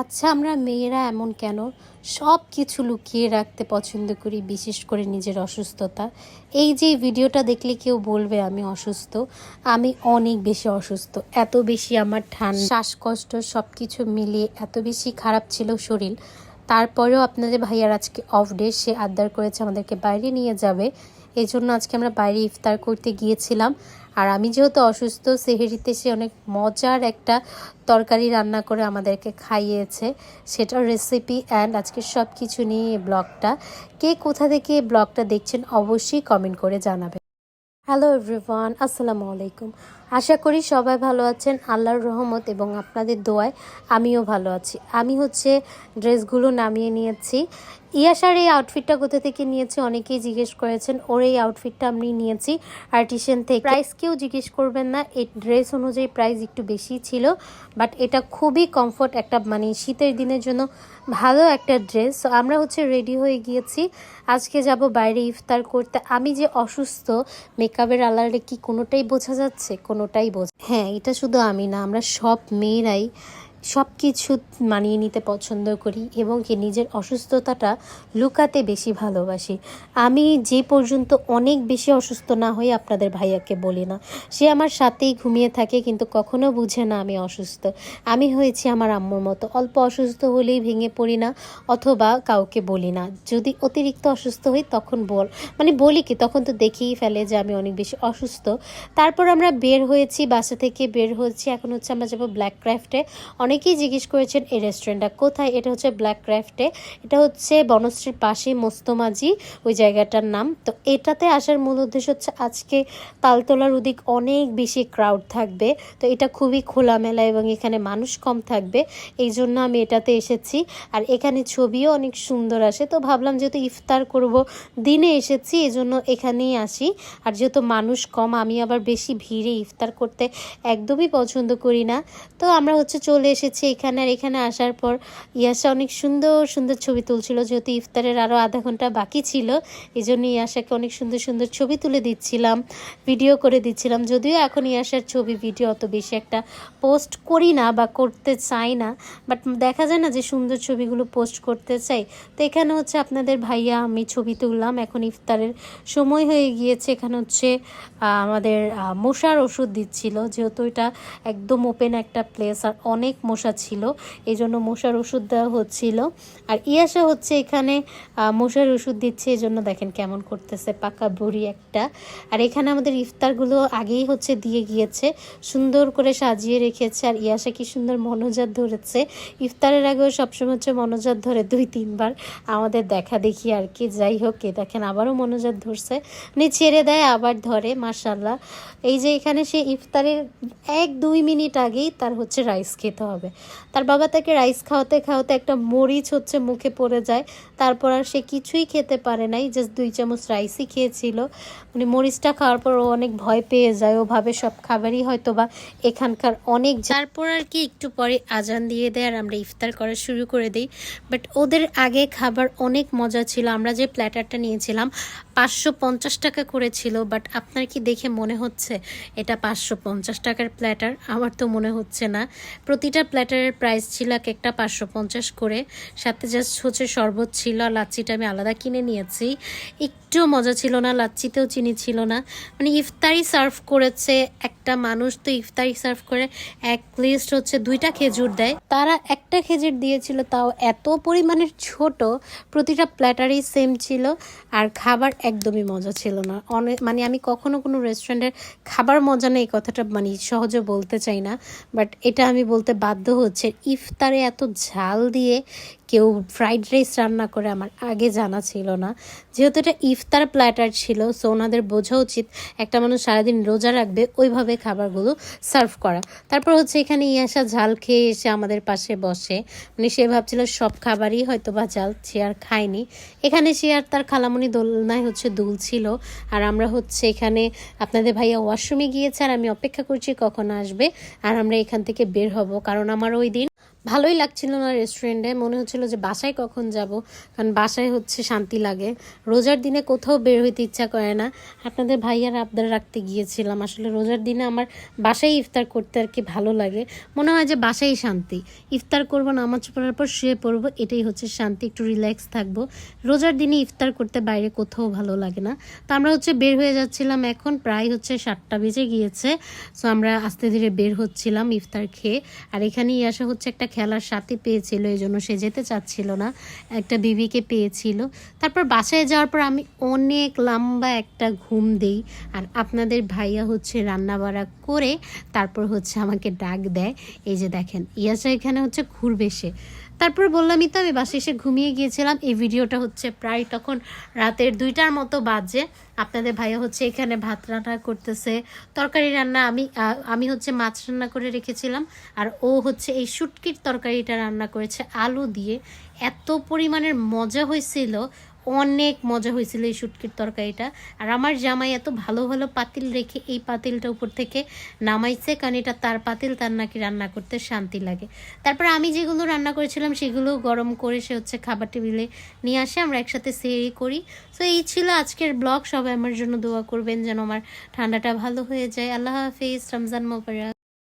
আচ্ছা আমরা মেয়েরা এমন কেন? সব কিছু লুকিয়ে রাখতে পছন্দ করি, বিশেষ করে নিজের অসুস্থতা। এই যে ভিডিওটা দেখলে কেউ বলবে, আমি অসুস্থ। আমি অনেক বেশি অসুস্থ। এত বেশি আমার ঠান্ডা, শ্বাসকষ্ট সব কিছু মিলিয়ে এত বেশি খারাপ ছিল শরীর। তারপরেও আপনাদের ভাইয়ার আজকে অফ ডে সে আবদার করেছে আমাদেরকে বাইরে নিয়ে যাবে। এই জন্য আজকে আমরা বাইরে ইফতার করতে গিয়েছিলাম। আর আমি যেহেতু অসুস্থ, সেহেরিতে সে অনেক মজার একটা তরকারি রান্না করে আমাদেরকে খাইয়েছে। সেটার রেসিপি অ্যান্ড আজকে সব কিছু নিয়ে ব্লগটা। কে কোথা থেকে ব্লগটা দেখছেন অবশ্যই কমেন্ট করে জানাবেন। হ্যালো এভরিওয়ান আসসালামু আলাইকুম। আশা করি সবাই ভালো আছেন। আল্লাহর রহমত এবং আপনাদের দোয়ায় আমিও ভালো আছি। আমি হচ্ছে ড্রেসগুলো নামিয়ে নিয়েছি। ইয়াসার এই আউটফিটটা কোথা থেকে নিয়েছি অনেকেই জিজ্ঞেস করেছেন। ওর এই আউটফিটটা আমি নিয়েছি আর্টিশিয়ান থেকে। প্রাইস কেউ জিজ্ঞেস করবেন না। এই ড্রেস অনুযায়ী প্রাইস একটু বেশি ছিল বাট এটা খুবই কমফোর্ট একটা মানে শীতের দিনের জন্য ভালো একটা ড্রেস তো আমরা হচ্ছে রেডি হয়ে গিয়েছি। আজকে যাব বাইরে ইফতার করতে। আমি যে অসুস্থ মেকআপের আলারে কি কোনোটাই বোঝা যাচ্ছে? কোনোটাই বোঝা হ্যাঁ এটা শুধু আমি না আমরা সব মেয়েরাই সব কিছু মানিয়ে নিতে পছন্দ করি এবং কি নিজের অসুস্থতাটা লুকাতে বেশি ভালোবাসি। আমি যে পর্যন্ত অনেক বেশি অসুস্থ না হয়ে আপনাদের ভাইয়াকে বলি না। সে আমার সাথেই ঘুমিয়ে থাকে কিন্তু কখনো বুঝে না আমি অসুস্থ। আমি হয়েছি আমার আম্মুর মতো। অল্প অসুস্থ হলেই ভেঙে পড়ি না অথবা কাউকে বলি না। যদি অতিরিক্ত অসুস্থ হই তখন বল। মানে বলি কি, তখন তো দেখেই ফেলে যে আমি অনেক বেশি অসুস্থ। তারপর আমরা বের হয়েছি, বাসা থেকে বের হয়েছি। এখন হচ্ছে আমরা যাব ব্ল্যাক ক্রাফটে অনেকেই জিজ্ঞেস করেছেন এই রেস্টুরেন্টটা কোথায়? এটা হচ্ছে ব্ল্যাক ক্রাফটে এটা হচ্ছে বনশ্রীর পাশে মোস্তমাজি, ওই জায়গাটার নাম। তো এটাতে আসার মূল উদ্দেশ্য হচ্ছে আজকে তালতলার ওদিক অনেক বেশি ক্রাউড থাকবে। তো এটা খুবই খোলামেলা এবং এখানে মানুষ কম থাকবে। এই জন্য আমি এটাতে এসেছি। আর এখানে ছবিও অনেক সুন্দর আসে। তো ভাবলাম যেহেতু ইফতার করব, দিনে এসেছি, এজন্য এখানেই আসি। আর যেহেতু মানুষ কম, আমি আবার বেশি ভিড়ে ইফতার করতে একদমই পছন্দ করি না। তো আমরা হচ্ছে চলে এসেছি এখানে আর এখানে আসার পর ইয়াসা অনেক সুন্দর সুন্দর ছবি তুলছিল, যেহেতু ইফতারের আরও আধা ঘণ্টা বাকি ছিল এই জন্য ইয়াসাকে অনেক সুন্দর সুন্দর ছবি তুলে দিচ্ছিলাম ভিডিও করে দিচ্ছিলাম। যদিও এখন ইয়াসার ছবি ভিডিও অত বেশি একটা পোস্ট করি না বা করতে চাই না বাট দেখা যায় না যে সুন্দর ছবিগুলো পোস্ট করতে চাই। তো এখানে হচ্ছে আপনাদের ভাইয়া, আমি ছবি তুললাম, এখন ইফতারের সময় হয়ে গিয়েছে। এখানে হচ্ছে আমাদের মশার ওষুধ দিচ্ছিল, যেহেতু এটা একদম ওপেন একটা প্লেস আর অনেক মশা ছিল এই জন্য মশার ওষুধ দেওয়া হচ্ছিল। আর ইয়াসা হচ্ছে এখানে মশার ওষুধ দিচ্ছে এই জন্য দেখেন কেমন করতেছে, পাকা বুড়ি একটা। আর এখানে আমাদের ইফতারগুলো আগেই হচ্ছে দিয়ে গিয়েছে, সুন্দর করে সাজিয়ে রেখেছে। আর ইয়াসা কি সুন্দর মনোজাত ধরেছে। ইফতারের আগেও সবসময় হচ্ছে মনোজাত ধরে দুই, তিনবার আমাদের দেখা দেখি আর কি। যাই হোক, এ দেখেন আবারও মনোজাত ধরছে। মানে ছেড়ে দেয়, আবার ধরে মার্শাল্লাহ এই যে এখানে সে ইফতারের এক, দুই মিনিট আগেই তার হচ্ছে রাইস খেতে হবে। তার বাবা তাকে রাইস খাওয়াতে খাওয়াতে একটা মরিচ হচ্ছে মুখে পড়ে যায়। তারপর আর সে কিছুই খেতে পারে নাই জাস্ট দুই চামচ রাইসই খেয়েছিল। মানে মরিচটা খাওয়ার পর ও অনেক ভয় পেয়ে যায়, ও ভাবে সব খাবারই হয়তো বা এখানকার অনেক তারপর আর কি একটু পরে আজান দিয়ে দেয় আর আমরা ইফতার করা শুরু করে দিই। বাট ওদের আগে খাবার অনেক মজা ছিল, আমরা যে প্ল্যাটারটা নিয়েছিলাম পাঁচশো পঞ্চাশ টাকা করেছিল বাট আপনার কি দেখে মনে হচ্ছে এটা পাঁচশো পঞ্চাশ টাকার প্ল্যাটার আমার তো মনে হচ্ছে না। প্রতিটা প্ল্যাটারের প্রাইস ছিল এক একটা পাঁচশো পঞ্চাশ করে। সাথে জাস্ট হচ্ছে শরবত ছিল আর লাচ্ছিটা আমি আলাদা কিনে নিয়েছি। একটুও মজা ছিল না, লাচ্ছিতেও চিনি ছিল না। মানে ইফতারি সার্ভ করেছে একটা মানুষ, তো ইফতারি সার্ভ করে এক লিস্ট হচ্ছে দুইটা খেজুর দেয়। তারা একটা খেজুর দিয়েছিল, তাও এত পরিমাণের ছোট, প্রতিটা প্ল্যাটারই সেম ছিল। আর খাবার একদমই মজা ছিল না। অনেক মানে আমি কখনো কোনো রেস্টুরেন্টের খাবার মজা নেই কথাটা মানে সহজে বলতে চাই না। বাট এটা আমি বলতে বাধ্য হচ্ছে। ইফতারে এত ঝাল দিয়ে কেউ ফ্রাইড রাইস রান্না করে আমার আগে জানা ছিল না। যেহেতু এটা ইফতার প্ল্যাটার ছিল সো ওনাদের বোঝা উচিত একটা মানুষ সারাদিন রোজা রাখবে, ওইভাবে খাবারগুলো সার্ভ করা। তারপর হচ্ছে এখানে ইয়াসা ঝাল খেয়ে এসে আমাদের পাশে বসে। মানে সে ভাবছিল সব খাবারই হয়তো বা ঝাল, সে আর খায়নি। এখানে সে আর তার খালামণি দোলনায় হচ্ছে দুল ছিল। আর আমরা হচ্ছে এখানে, আপনাদের ভাইয়া ওয়াশরুমে গিয়েছে আর আমি অপেক্ষা করছি কখন আসবে। আর আমরা এখান থেকে বের হব, কারণ আমার ওই দিন ভালোই লাগছিল না রেস্টুরেন্টে মনে হচ্ছিল যে বাসায় কখন যাব? কারণ বাসায় হচ্ছে শান্তি লাগে। রোজার দিনে কোথাও বের হইতে ইচ্ছা করে না। আপনাদের ভাইয়ার আবদার রাখতে গিয়েছিলাম। আসলে রোজার দিনে আমার বাসায় ইফতার করতে আর কি ভালো লাগে। মনে হয় যে বাসায় শান্তি। ইফতার করব, নামাজ পড়ার পর শুয়ে পড়ব, এটাই হচ্ছে শান্তি। একটু রিল্যাক্স থাকব। রোজার দিনে ইফতার করতে বাইরে কোথাও ভালো লাগে না। তো আমরা হচ্ছে বের হয়ে যাচ্ছিলাম। এখন প্রায় হচ্ছে সাতটা বেজে গিয়েছে। সো আমরা আস্তে ধীরে বের হচ্ছিলাম ইফতার খেয়ে। আর এখানেই আসা হচ্ছে একটা খেলার সাথে পেয়েছিল, এই জন্য সে যেতে চাচ্ছিল না। একটা বিবিকে পেয়েছিল। তারপর বাসায় যাওয়ার পর আমি অনেক লম্বা একটা ঘুম দিই আর আপনাদের ভাইয়া হচ্ছে রান্নাবাড়া করে তারপর হচ্ছে আমাকে ডাক দেয়। এই যে দেখেন, ইয়াসা এখানে হচ্ছে ঘুরবে সে। তারপর বললামই তো, আমি বাসে এসে ঘুমিয়ে গিয়েছিলাম। এই ভিডিওটা হচ্ছে প্রায় তখন রাতের দুইটার মতো বাজে। আপনাদের ভাইয়া হচ্ছে এখানে ভাত রান্না করতেছে, তরকারি রান্না আমি আমি হচ্ছে মাছ রান্না করে রেখেছিলাম, আর ও হচ্ছে এই শুটকির তরকারিটা রান্না করেছে আলু দিয়ে। এত পরিমাণের মজা হয়েছিল অনেক মজা হয়েছিল এই শুটকির তরকারিটা। আর আমার জামাই এত ভালো ভালো পাতিল রেখে এই পাতিলটা উপর থেকে নামাইছে, কারণ এটা তার পাতিল, তার নাকি রান্না করতে শান্তি লাগে। তারপর আমি যেগুলো রান্না করেছিলাম সেগুলো গরম করে সে হচ্ছে খাবার টেবিলে নিয়ে আসে, আমরা একসাথে সেরি করি। তো এই ছিল আজকের ব্লগ, সবাই আমার জন্য দোয়া করবেন যেন আমার ঠান্ডাটা ভালো হয়ে যায়। আল্লাহ হাফিজ, রমজান মোবারক।